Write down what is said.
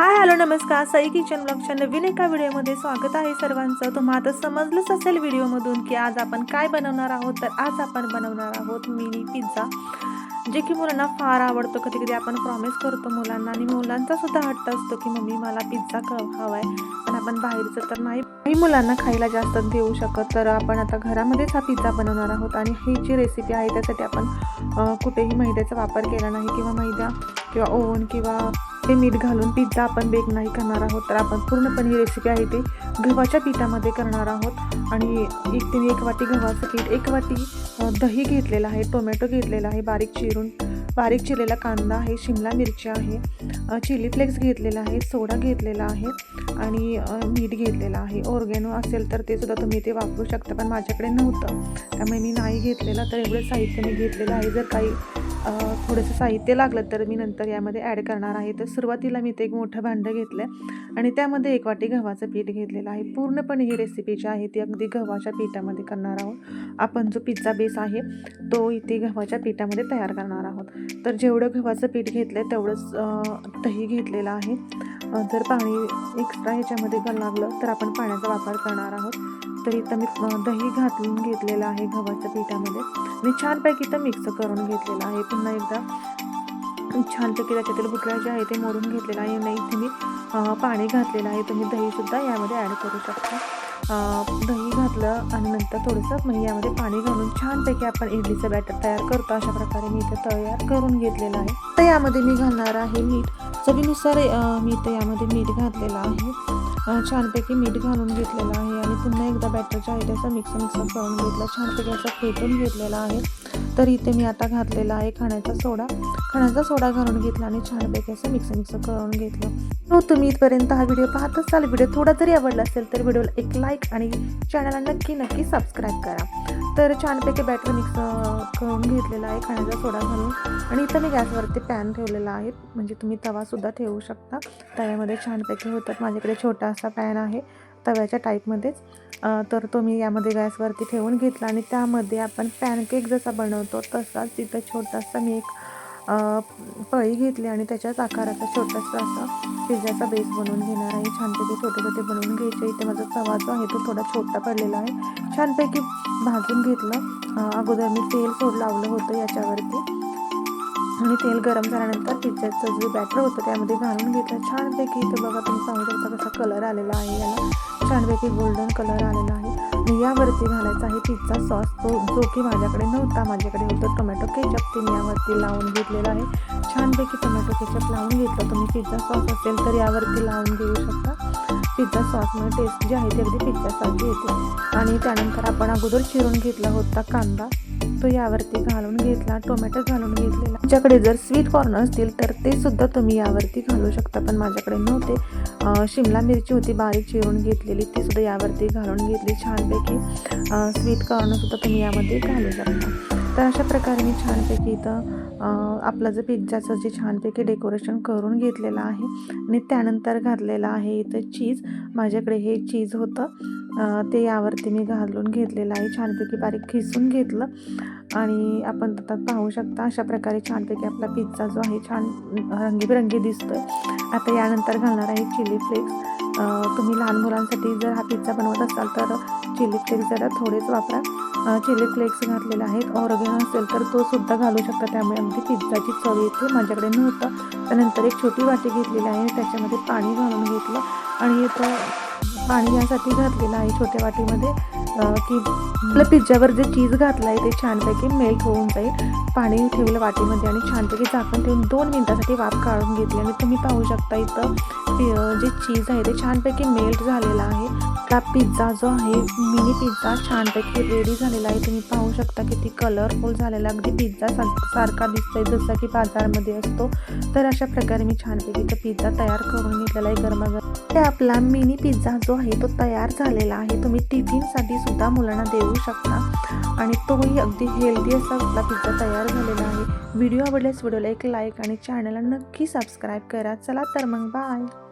Hi hello नमस्कार. Sai kitchen ब्लॉगच्या नवीन एका व्हिडिओमध्ये स्वागत आहे सर्वांचं. तुम्हाला आता समजलंच असेल व्हिडिओमधून की आज आपण काय बनवणार आहोत. तर आज आपण बनवणार आहोत मिनी पिझ्झा जे की मुलांना फार आवडतो. कधी कधी आपण प्रॉमिस करतो मुलांना आणि मुलांचा सुद्धा हट्ट असतो की मम्मी मला पिझ्झा हवा हवाय. पण आपण बाहेरचं तर नाही काही मुलांना खायला जास्त देऊ शकत. तर आपण आता घरामध्येच हा पिझ्झा बनवणार आहोत आणि ही जी रेसिपी आहे त्यासाठी आपण कुठेही मैद्याचा वापर केला नाही किंवा मैदा किंवा ओव्हन किंवा ते मीठ घालून पिझ्झा आपण बेक नाही करणार आहोत. तर आपण पूर्णपणे ही रेसिपी आहे ती गव्हाच्या पिठामध्ये करणार आहोत. आणि एक ते एक वाटी गव्हाचं पीठ एक वाटी दही घेतलेलं आहे टोमॅटो घेतलेला आहे बारीक चिरून. बारीक चिरलेला कांदा आहे शिमला मिरची आहे चिली फ्लेक्स घेतलेला आहे सोडा घेतलेला आहे आणि मीठ घेतलेलं आहे. ऑर्गेनो असेल तर ते सुद्धा तुम्ही ते वापरू शकता पण माझ्याकडे नव्हतं. त्यामुळे मी नाही घेतलेलं तर एवढं साहित्य मी घेतलेलं आहे. जर काही थोडंसं साहित्य लागलं तर मी नंतर यामध्ये ॲड करणार आहे. तर सुरुवातीला मी ते एक मोठं भांडं घेतलं आहे आणि त्यामध्ये एक वाटी गव्हाचं पीठ घेतलेलं आहे. पूर्णपणे ही रेसिपी जी आहे ती अगदी गव्हाच्या पिठामध्ये करणार आहोत. आपण जो पिझ्झा बेस आहे तो इथे गव्हाच्या पिठामध्ये तयार करणार आहोत. तर जेवढं गव्हाचं पीठ घेतलं आहे तेवढंच दही घेतलेलं आहे. जर पाणी एक्स्ट्रा ह्याच्यामध्ये लागलं तर आपण पाण्याचा वापर करणार आहोत. तर इथं मी दही घातून घेतलेलं आहे गव्हाच्या पिठामध्ये. मी छानपैकी इथं मिक्स करून घेतलेलं आहे. पुन्हा एकदा छानपैकी त्याच्यातील बुकळ्या जे आहे ते मोडून घेतलेलं आहे. आणि इथे मी पाणी घातलेलं आहे. तुम्ही दहीसुद्धा यामध्ये ॲड करू शकता. दही घातलं आणि नंतर थोडंसं मग यामध्ये पाणी घालून छानपैकी आपण इडलीचं बॅटर तयार करतो. अशा प्रकारे मी इथे तयार करून घेतलेलं आहे. तर यामध्ये मी घालणार आहे मीठ. चवीनुसार मी इथं यामध्ये मीठ घातलेलं आहे. छानपैकी मीठ घालून घेतलेलं आहे आणि पुन्हा एकदा बॅटरच्या जे आहे त्याचं मिक्स मिक्सअप करून घेतला. छानपैकी असा फेटून घेतलेलं आहे. तर इथे मी आता घातलेला आहे खाण्याचा सोडा. खाण्याचा सोडा घालून घेतला आणि छानपैकी असं मिक्स मिक्स करून घेतलं. हो तुम्ही इथपर्यंत हा व्हिडिओ पाहत असाल व्हिडिओ थोडा जरी आवडला असेल तर व्हिडिओला एक लाईक आणि चॅनलला नक्की नक्की सबस्क्राईब करा. तर छानपैकी बॅटर मिक्स करून घेतलेला आहे खाण्याचा सोडा घालून. आणि इथं मी गॅसवरती पॅन ठेवलेला आहे. म्हणजे तुम्ही तवासुद्धा ठेवू शकता. तव्यामध्ये छानपैकी होतात. माझ्याकडे छोटा असा पॅन आहे. तव्याच्या टाईपमध्येच. तर तो मी यामध्ये गॅसवरती ठेवून घेतला आणि त्यामध्ये आपण पॅनकेक जसा बनवतो तसाच तिथं छोटासा मी एक पळी घेतली आणि त्याच्याच आकाराचा छोटासा असा पिझ्झाचा बेस बनवून घेणार आहे. छानपैकी छोटे छोटे बनवून घ्यायचे. इथे माझा तवा जो आहे तो थोडा छोटा पडलेला आहे. छानपैकी भाजून घेतलं. अगोदर मी तेल सोड लावलं होतं याच्यावरती. आणि तेल गरम झाल्यानंतर पिझ्झाचं जे बॅटर होतं त्यामध्ये घालून घेतलं. छानपैकी इथे बघा तुम्ही सांगू शकता कसा कलर आलेला आहे याला. छानपैकी गोल्डन कलर आलेला आहे. आणि यावरती घालायचा आहे पिझ्झा सॉस तो जो की माझ्याकडे नव्हता माझ्याकडे होतं टोमॅटो केचप ते मी यावरती लावून घेतलेला आहे. छानपैकी टोमॅटो केचप लावून घेतलं. तुम्ही पिझ्झा सॉस असेल तर यावरती लावून घेऊ शकता. पिझ्झा सॉसमुळे टेस्ट जी आहे ती अगदी सॉस येते. आणि त्यानंतर आपण अगोदर चिरून घेतला होता कांदा. तो यावरती घालून घेतला टोमॅटो घालून घेतलेला. तुमच्याकडे जर स्वीट कॉर्न असतील तर ते सुद्धा तुम्ही यावरती घालू शकता. पण माझ्याकडे नव्हते. शिमला मिरची होती बारीक चिरून घेतलेली. ती सुद्धा यावरती घालून घेतली. छानपैकी स्वीट कॉर्न सुद्धा तुम्ही यामध्ये घालू शकता. तर अशा प्रकारे मी छानपैकी इथं आपलं जे पिझ्झाचं जे छानपैकी डेकोरेशन करून घेतलेलं आहे आणि त्यानंतर घातलेलं आहे इथं चीज माझ्याकडे हे चीज होतं. ते यावरती मी घालून घेतलेलं आहे. छानपैकी बारीक खिसून घेतलं. आणि आपण त्यात पाहू शकता अशा प्रकारे छानपैकी आपला पिझ्झा जो आहे छान रंगीबिरंगी दिसतो आता यानंतर घालणार आहे चिली फ्लेक्स तुम्ही लहान मुलांसाठी जर हा पिझ्झा बनवत असाल तर चिली फ्लेक्स जरा थोडेच वापरा. चिली फ्लेक्स घातलेले आहेत. ऑर्गेनो असेल तर तो सुद्धा घालू शकता. त्यामुळे अगदी पिझ्झाची चव येते माझ्याकडे नव्हतं. त्यानंतर एक छोटी वाटी घेतलेली आहे. त्याच्यामध्ये पाणी घालून घेतलं. आणि इथं पाणी यासाठी घातलेलं आहे छोट्या वाटीमध्ये की आपलं पिझ्झावर जे चीज घातलं आहे ते छानपैकी मेल्ट होऊन जाईल. पाणी ठेवलं वाटीमध्ये आणि छानपैकी झाकण ठेवून दोन मिनटासाठी वाफ काढून घेतली. आणि तुम्ही पाहू शकता इथं जे चीज आहे ते छानपैकी मेल्ट झालेलं आहे. आपला पिझ्झा जो आहे मिनी पिझ्झा छानपैकी रेडी झालेला आहे. तुम्ही पाहू शकता किती कलरफुल झालेला अगदी पिझ्झा सार- सारखा दिसतोय जसा की बाजारमध्ये असतो. तर अशा प्रकारे मी छानपैकी तो पिझ्झा तयार करून घेतलेला आहे गरमागरम ते आपला मिनी पिझ्झा जो आहे तो तयार झालेला आहे. तुम्ही टिफिनसाठी सुद्धा मुलांना देऊ शकता. आणि तोही अगदी हेल्दी असा आपला पिझ्झा तयार झालेला आहे. व्हिडिओ आवडल्यास व्हिडिओला एक लाईक आणि चॅनलला नक्की सबस्क्राईब करा. चला तर मग बाय